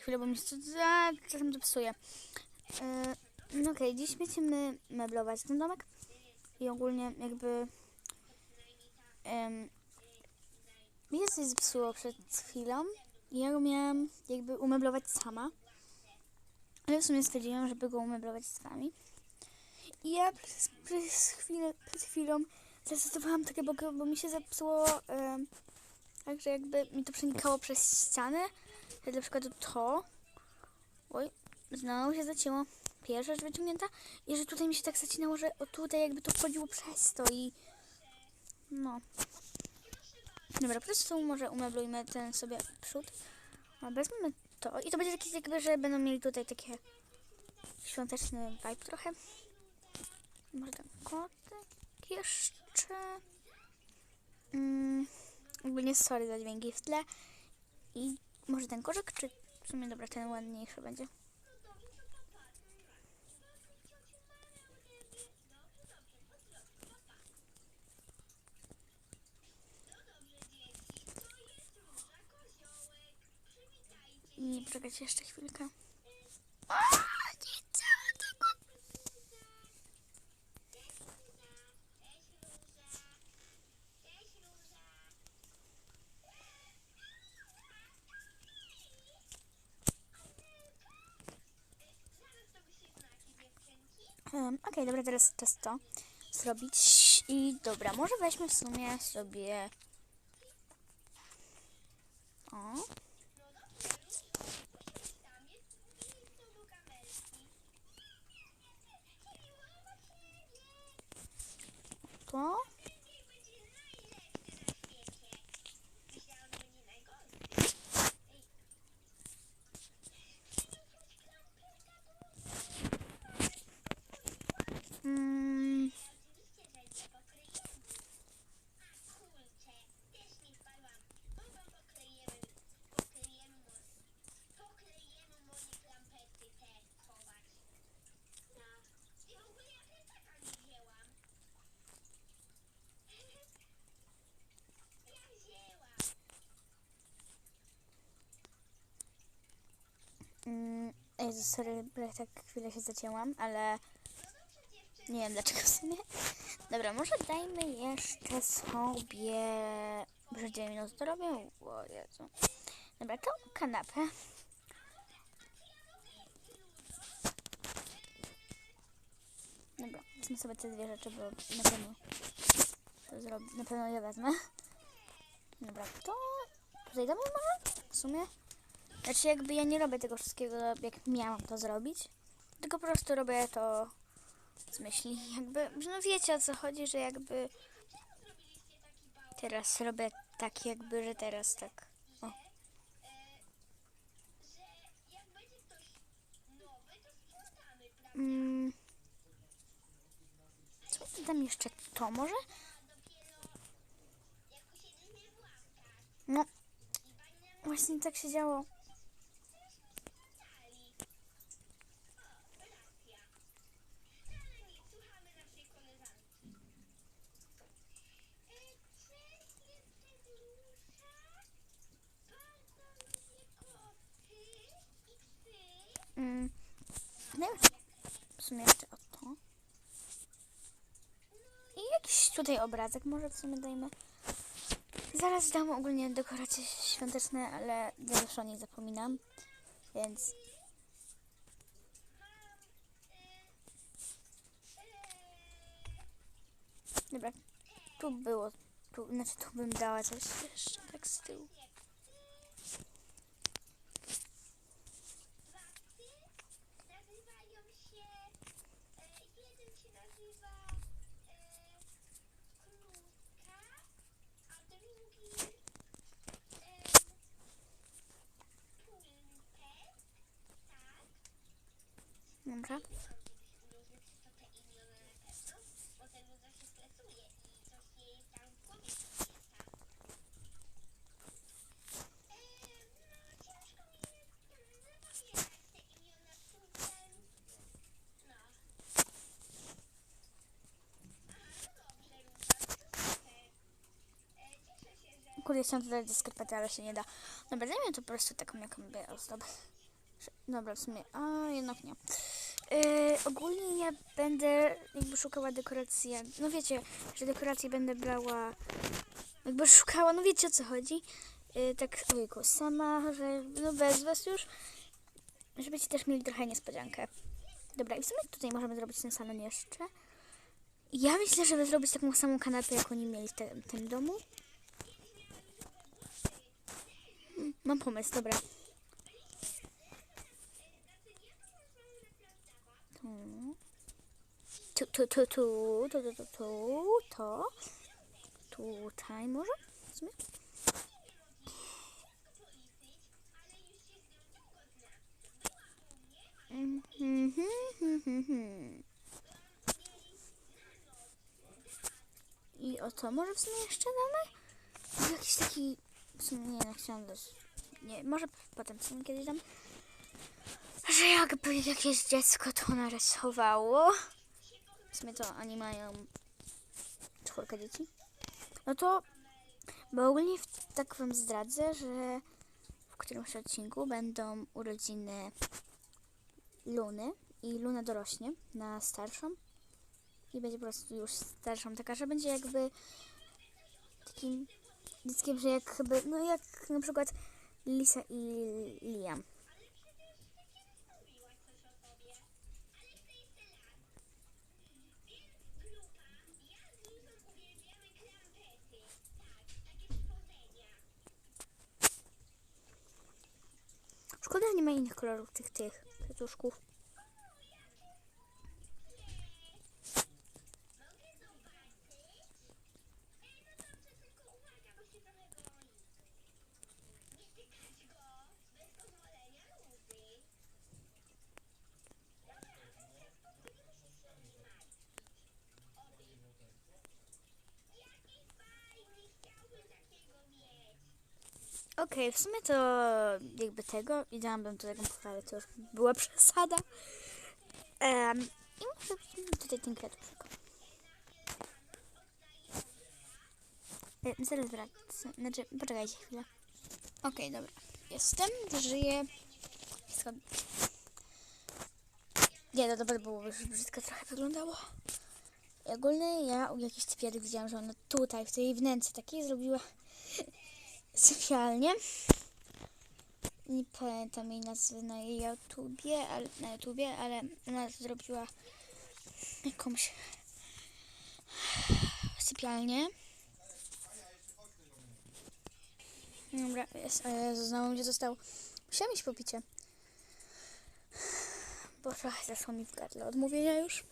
Chwilę, bo mi się za, czasem to psuje. Yy, no okej, dziś będziemy meblować ten domek. I ogólnie jakby... Um, mi coś zepsuło przed chwilą. I ja go miałam jakby umeblować sama. Ale w sumie stwierdziłam, żeby go umeblować z wami. I ja przez, przez chwilę, przed chwilą zastosowałam takie, bo, bo mi się zepsuło, także jakby mi to przenikało przez ścianę. Na przykład to. Oj, znowu się zacięło. Pierwsza rzecz wyciągnięta. I że tutaj mi się tak zacinało, że o tutaj jakby to wchodziło przez to i... No. Dobra, po prostu może umeblujmy ten sobie przód. A wezmemy to i to będzie takie jakby, że będą mieli tutaj takie świąteczny vibe trochę. Może ten kotek jeszcze. Mm, ogólnie sorry za dźwięki w tle. I może ten korzek, czy w sumie dobra, ten ładniejszy będzie. I poczekajcie jeszcze chwilkę. A, nie chciałam tego. Okej, dobra, teraz czas to zrobić. I dobra, może weźmy w sumie sobie. O. To. Mm, mm, Jezu, sorry, tak chwilę się zacięłam, ale nie wiem dlaczego w sumie. Dobra, może dajmy jeszcze sobie... Może 9 minut to robię? O Jezu. Dobra, tą kanapę. Dobra, wezmę sobie te dwie rzeczy, bo na pewno to zrobię. Na pewno je wezmę. Dobra, to tutaj damy może? W sumie? Znaczy jakby ja nie robię tego wszystkiego jak miałam to zrobić. Tylko po prostu robię to z myśli. Jakby, no wiecie o co chodzi, że jakby teraz robię tak jakby, że teraz tak. Mm. Co dam jeszcze to może? No. Właśnie tak się działo. Mm. Wiem. W sumie jeszcze o to. I jakiś tutaj obrazek może w sumie dajmy. Zaraz dam ogólnie dekoracje świąteczne, ale ja już o nich zapominam. Więc... Dobra, tu było, tu, znaczy tu bym dała coś jeszcze tak z tyłu. Nazywają się, e, jeden się nazywa e, Krówka, a drugi e, Pulpet, tak. Dobra. Różne przez to te imiona na pewno, bo ten Luza się stresuje i coś jej tam w głowie miesza. E, no ciężko mi mm, zapamiętać te imiona cudem. No. Aha, no dobrze, Luza, to super. E, cieszę się, że... Kurde, chciałam tutaj do skarpety, ale się nie da. Dobra, dajmy to po prostu taką jakąś ozdobę. Dobra, w sumie, a jednak nie. Yy, ogólnie ja będę jakby szukała dekoracji. No wiecie, że dekoracje będę brała, jakby szukała, no wiecie o co chodzi. Yy, tak, ojku, sama, że no bez was już, żebyście też mieli trochę niespodziankę. Dobra, i w sumie tutaj możemy zrobić ten salon jeszcze. Ja myślę, żeby zrobić taką samą kanapę, jak oni mieli w te, tym domu. Mm, Mam pomysł, dobra. Tu, tu, tu, tu, tu, tu, tu, tu, to. Tutaj może? W sumie? I o to może w sumie jeszcze damy? Jakiś taki... W sumie nie, nie chciałam dać... Nie, może potem w sumie kiedyś dam. Że jakby jakieś dziecko to narysowało. W sumie to oni mają czwórkę dzieci. No to, bo ogólnie tak wam zdradzę, że w którymś odcinku będą urodziny Luny i Luna dorośnie na starszą i będzie po prostu już starszą, taka, że będzie jakby takim dzieckiem, że jak chyba, no jak na przykład Lisa i Liam. Szkoda, nie ma innych kolorów tych, tych kwiatuszków. Okej, w sumie to jakby tego i dałabym to taką pochwalę, to już była przesada. Em, I może tutaj ten kwiatuszek. Zaraz wracam. Znaczy, poczekajcie chwilę. Okej, dobra. Jestem, żyję. Wszystko... Nie, no dobra, było już brzydko trochę wyglądało. I ogólnie ja u jakiejś typiary widziałam, że ona tutaj, w tej wnęce takiej zrobiła sypialnię. Nie pamiętam jej nazwy na YouTubie, ale, na YouTubie, ale ona zrobiła jakąś sypialnię. Dobra, jest, Jezu, znowu gdzie został. Musiałam iść po picie. Bo trochę zaszło mi w gardle od mówienia już.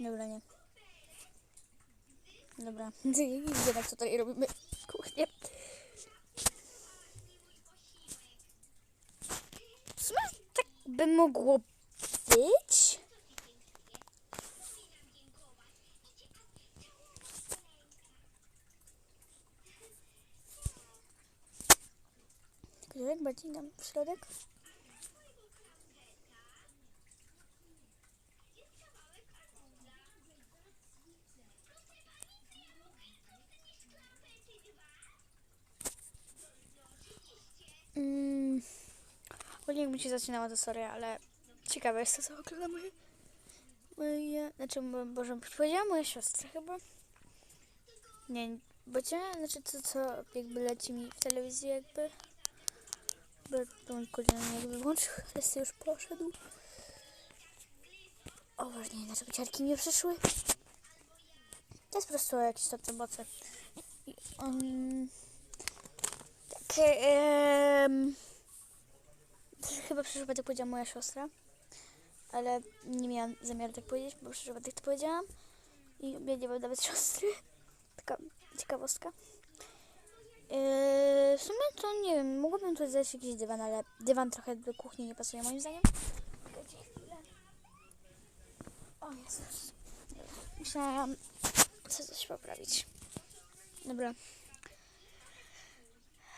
Dobra, nie. Dobra, widzę jak co tutaj robimy. Kuchnię. W tak by mogło być. Środek, bardziej tam w środek. Się zaczynała to sorry, ale ciekawe jest to, co ogląda moje... moje... Znaczy, Boże, powiedziała moja siostra chyba. Nie, bo cię, znaczy to, co jakby leci mi w telewizji jakby. Bo to mój koleżanek jakby włączył, sobie już poszedł. O Boże, nie, dlaczego ciarki nie przyszły? To jest po prostu jakieś to boce. I on... Takie... em, Chyba przyszła tak powiedziała moja siostra. Ale nie miałam zamiaru tak powiedzieć, bo przyszła tak to powiedziałam. I ja nie nawet siostry. Taka ciekawostka. Yy, w sumie to nie wiem, mogłabym tu dać jakiś dywan, ale dywan trochę do kuchni nie pasuje moim zdaniem. Czekajcie chwilę. O Jezus. Musiałam sobie coś poprawić. Dobra.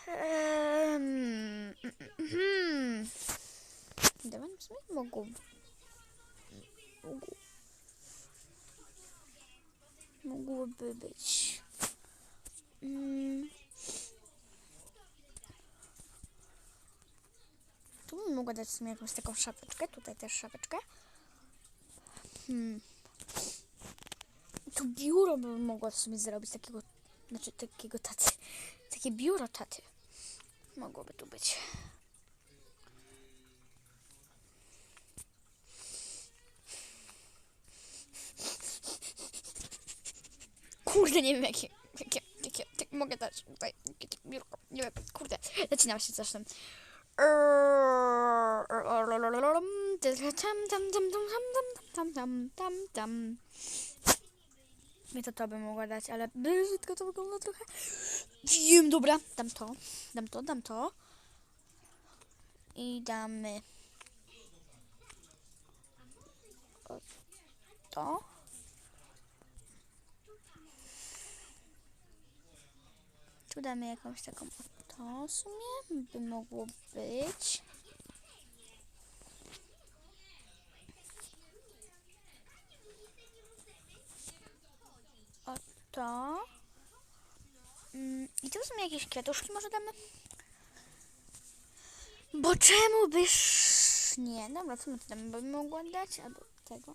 Ehm, mhm. Dywan w sumie mógł. Mógł. Mógłby być. Mm. mogła dać w sumie jakąś taką szapeczkę. Tutaj też szapeczkę. Hmm. Tu biuro bym mogła w sumie zrobić takiego, znaczy takiego taty. Takie biuro taty. Mogłoby tu być. Kurde, nie wiem jakie, jakie, jakie, jak mogę dać tutaj, jakie biurko, nie wiem, kurde, zaczynam się zresztą. Tam, tam, tam, tam, tam, tam, tam, tam, tam. Nie to to bym mogła dać, ale brzydko to wygląda trochę. Wiem, dobra, dam to, dam to, dam to. I damy to. Tu damy jakąś taką to w sumie by mogło być. O to. Mm, I tu są jakieś kwiatuszki może damy? Bo czemu byś... Nie, dobra, co my tu damy? Bo bym mogła dać albo tego.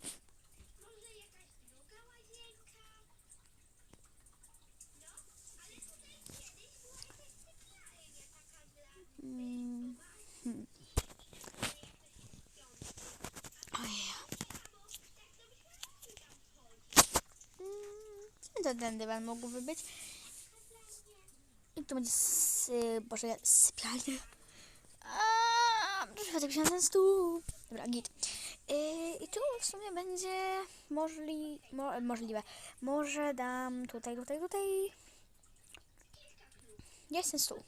Może jakaś druga łazienka? No, ale tutaj kiedyś była jakaś sypialnia taka dla... Mm, hmm. Ojej. To ten dywan być? I tu będzie sy, boże, sypialnia. Trochę tak się na ten stół. Dobra, git. Yy, I tu w sumie będzie możli, mo, możliwe. Może dam tutaj, tutaj, tutaj. Jest ten stół.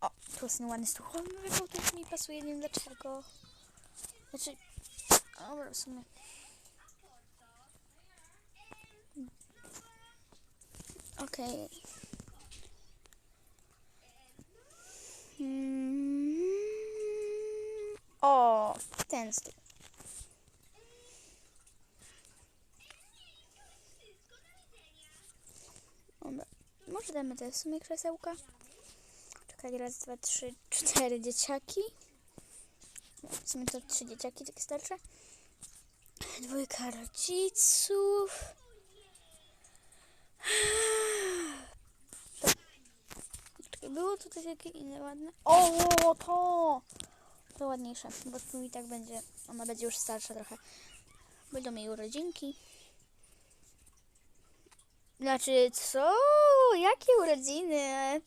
O, tu jest ten ładny stół. O, to też mi pasuje, nie wiem dlaczego. Znaczy, dobra, w sumie. Okej. Mm, O, ten. Dobra. Może damy te w sumie krzesełka. Czekaj, raz, dwa, trzy, cztery dzieciaki. W sumie to trzy dzieciaki, tak starsze. Dwójka rodziców. Czekaj, było tutaj jakie inne ładne? O, to! To ładniejsze, bo tu i tak będzie, ona będzie już starsza trochę. Będą jej urodzinki. Znaczy, co? Jakie urodziny?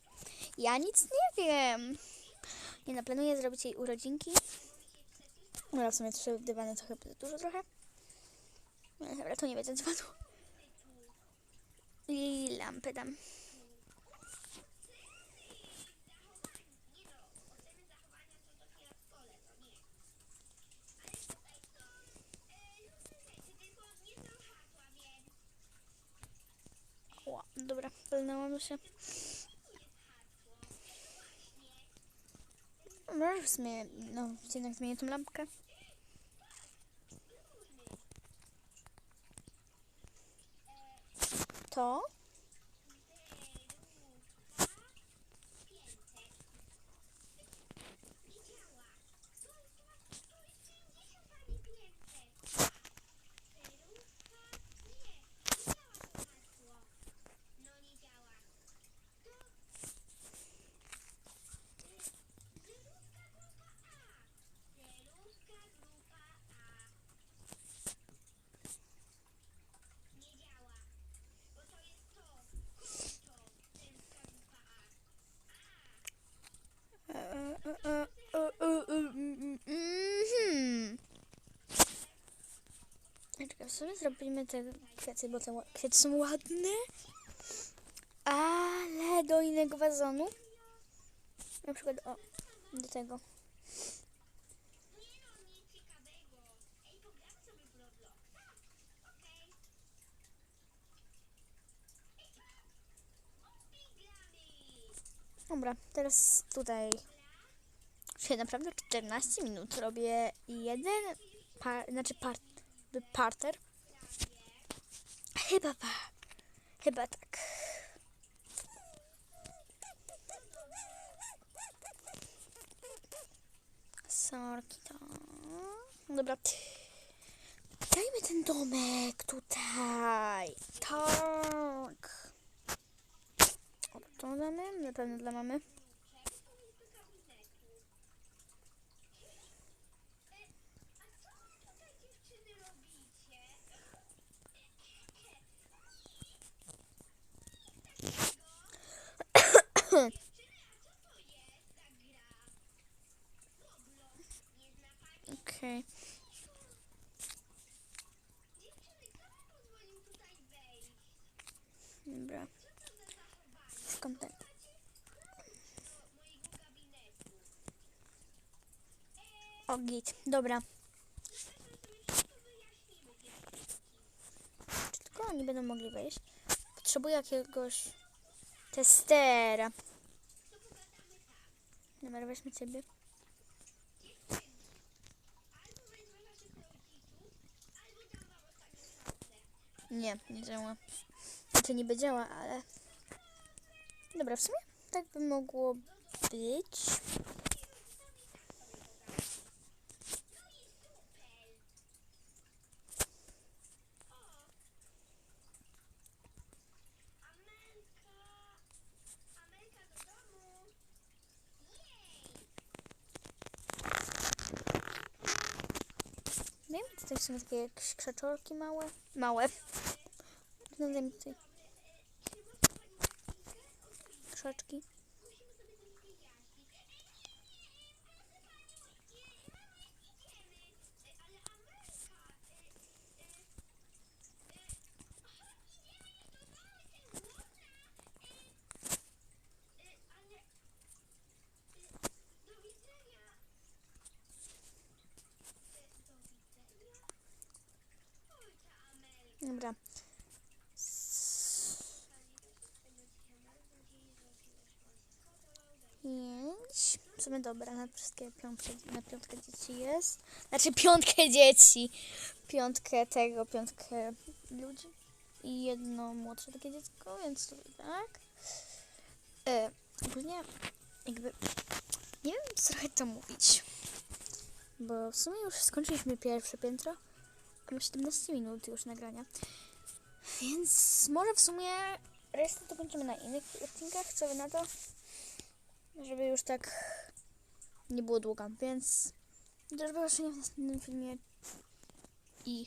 Ja nic nie wiem. Nie no, planuję zrobić jej urodzinki. No, w sumie trzy dywany to chyba za dużo trochę. No, dobra, to nie będzie dywanu. I lampy dam. O, dobra, pełnęłam się. Może w sumie, no, jednak zmienię tą lampkę. To? No nie działa. Celuska grupa A. Nie działa. Bo to jest to. To. Celuska grupa A. E, e, e, e, e, e, mm, mhm. Czekaj, w sumie zrobimy te kwiaty, bo te kwiaty są ładne. Ale do innego wazonu. Na przykład, o, do tego. Dobra, teraz tutaj. Dzisiaj naprawdę 14 minut robię jeden, par, znaczy part, parter. Chyba pa, chyba tak. Sorki, to... Dobra. Dajmy ten domek tutaj. Tak. To damy? Na pewno dla mamy. A co wy tutaj dziewczyny robicie? Dziewczyny, a co to jest za gra? Roblox. Nie zna pani? Okej. Wejść? Dobra. Szukam ten. O, git. Dobra. Czy tylko oni będą mogli wejść? Potrzebuję jakiegoś testera. Dobra, weźmy ciebie. Nie, nie działa. To niby działa, ale... Dobra, w sumie tak by mogło być. Sumie takie jakieś krzaczorki małe. Małe. No tutaj krzaczki. Musimy sobie coś wyjaśnić. Idziemy, ale Amelka... Ale... Do widzenia! Do widzenia? Oj, ta Amelka. Dobra. Pięć. W sumie dobra, na wszystkie piątkę, na piątkę dzieci jest. Znaczy piątkę dzieci. Piątkę tego, piątkę ludzi. I jedno młodsze takie dziecko, więc to tak. E, ogólnie jakby nie wiem co trochę to mówić. Bo w sumie już skończyliśmy pierwsze piętro. Mamy 17 minut już nagrania. Więc może w sumie resztę to kończymy na innych odcinkach. Co wy na to? Żeby już tak nie było długo. Więc do zobaczenia w następnym filmie. I